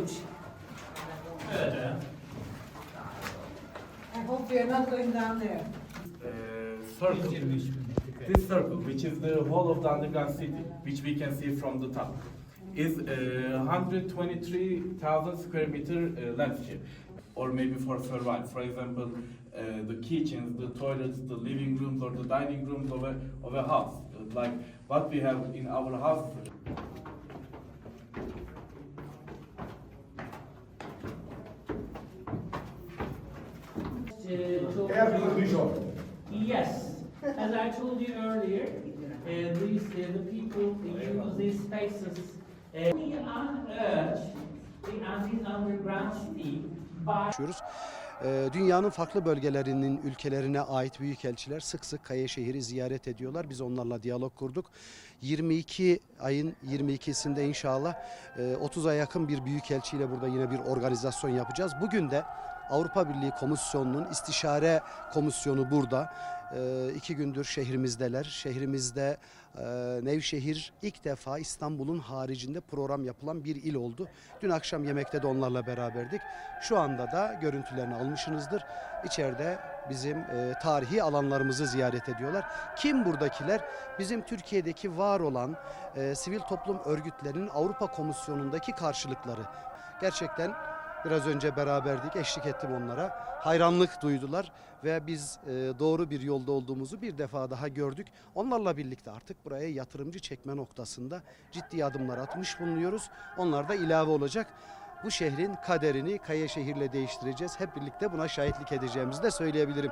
huge. Evet. I hope we are not going down there. uh, circle. 123 bin metrekare. This circle, which is the whole of the underground city, which we can see from the top, is uh, 123,000 square meter uh, landscape, or maybe for survival. For example, uh, the kitchens, the toilets, the living rooms, or the dining rooms of a, of a house, like what we have in our house. Uh, to- Every visual. Yes, as I told you earlier, uh, these, uh, the people use these spaces. Uh, we unearth the these underground city by Dünyanın farklı bölgelerinin ülkelerine ait büyükelçiler sık sık Kayaşehir'i ziyaret ediyorlar. Biz onlarla diyalog kurduk. 22 ayın 22'sinde inşallah e, 30'a yakın bir büyükelçiyle burada yine bir organizasyon yapacağız. Bugün de Avrupa Birliği Komisyonu'nun istişare komisyonu burada. Ee, iki gündür şehrimizdeler. Şehrimizde e, Nevşehir ilk defa İstanbul'un haricinde program yapılan bir il oldu. Dün akşam yemekte de onlarla beraberdik. Şu anda da görüntülerini almışsınızdır. İçeride bizim e, tarihi alanlarımızı ziyaret ediyorlar. Kim buradakiler? Bizim Türkiye'deki var olan e, sivil toplum örgütlerinin Avrupa Komisyonu'ndaki karşılıkları. Gerçekten biraz önce beraberdik, eşlik ettim onlara. Hayranlık duydular ve biz e, doğru bir yolda olduğumuzu bir defa daha gördük. Onlarla birlikte artık buraya yatırımcı çekme noktasında ciddi adımlar atmış bulunuyoruz. Onlar da ilave olacak. Bu şehrin kaderini Kayaşehir'le değiştireceğiz. Hep birlikte buna şahitlik edeceğimizi de söyleyebilirim.